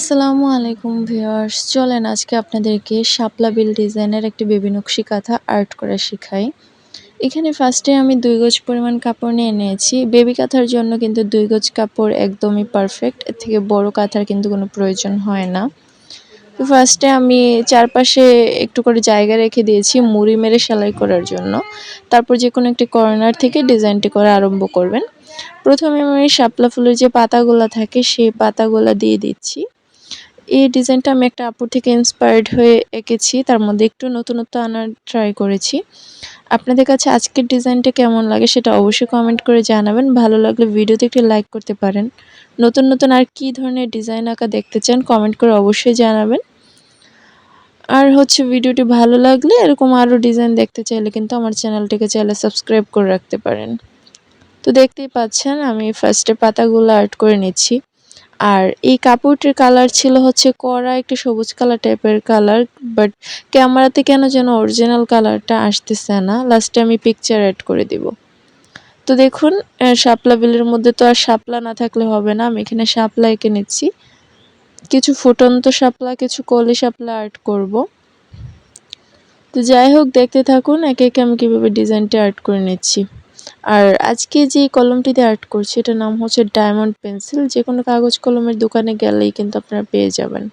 আসসালামু আলাইকুম ভিউয়ার্স। চলেন আজকে আপনাদেরকে শাপলা বিল ডিজাইনের একটি বেবি কাঁথা আর্ট করা শেখাই। এখানে ফার্স্টে আমি দুই গজ পরিমাণ কাপড় নিয়ে নিয়েছি। বেবি কাঁথার জন্য কিন্তু দুই গজ কাপড় একদমই পারফেক্ট। এর থেকে বড় কাঁথার কিন্তু কোনো প্রয়োজন হয় না। তো ফার্স্টে আমি চারপাশে একটু করে জায়গা রেখে দিয়েছি মুড়ি মেরে সেলাই করার জন্য। তারপর যে কোনো একটি কর্নার থেকে ডিজাইনটি করা আরম্ভ করবেন। প্রথমে আমি শাপলা ফুলের যে পাতাগুলো থাকে, সেই পাতাগুলো দিয়ে দিচ্ছি। এই ডিজাইনটা আমি একটা আপুর থেকে ইন্সপায়ার্ড হয়ে এঁকেছি। তার মধ্যে একটু নতুনত্ব আনার ট্রাই করেছি। আপনাদের কাছে আজকের ডিজাইনটা কেমন লাগে সেটা অবশ্যই কমেন্ট করে জানাবেন। ভালো লাগলে ভিডিওতে একটু লাইক করতে পারেন। নতুন নতুন আর কি ধরনের ডিজাইন আঁকা দেখতে চান কমেন্ট করে অবশ্যই জানাবেন। আর হচ্ছে ভিডিওটি ভালো লাগলে এরকম আরও ডিজাইন দেখতে চাইলে কিন্তু আমার চ্যানেলটিকে চাইলে সাবস্ক্রাইব করে রাখতে পারেন। তো দেখতেই পাচ্ছেন আমি ফার্স্টে পাতাগুলো আর্ট করে নিচ্ছি। আর এই কাপড়টির কালার ছিল হচ্ছে কড়া, একটু সবুজ কালার টাইপের কালার বাট ক্যামেরাতে কেন যেন অরিজিনাল কালারটা আসতেছে না। লাস্টে আমি পিকচার অ্যাড করে দিব। তো দেখুন শাপলা বিলের মধ্যে তো আর শাপলা না থাকলে হবে না। আমি এখানে শাপলা এঁকে নিচ্ছি। কিছু ফুটন্ত শাপলা, কিছু কলি শাপলা আর্ট করব। তো যাই হোক, দেখতে থাকুন, একে একে আমি কীভাবে ডিজাইনটা আর্ট করে নিচ্ছি। আর আজকে যে কলমটিতে আর্ট করছি, এটার নাম হচ্ছে ডায়মন্ড পেন্সিল যে কোনো কাগজ কলমের দোকানে গেলেই কিন্তু আপনারা পেয়ে যাবেন।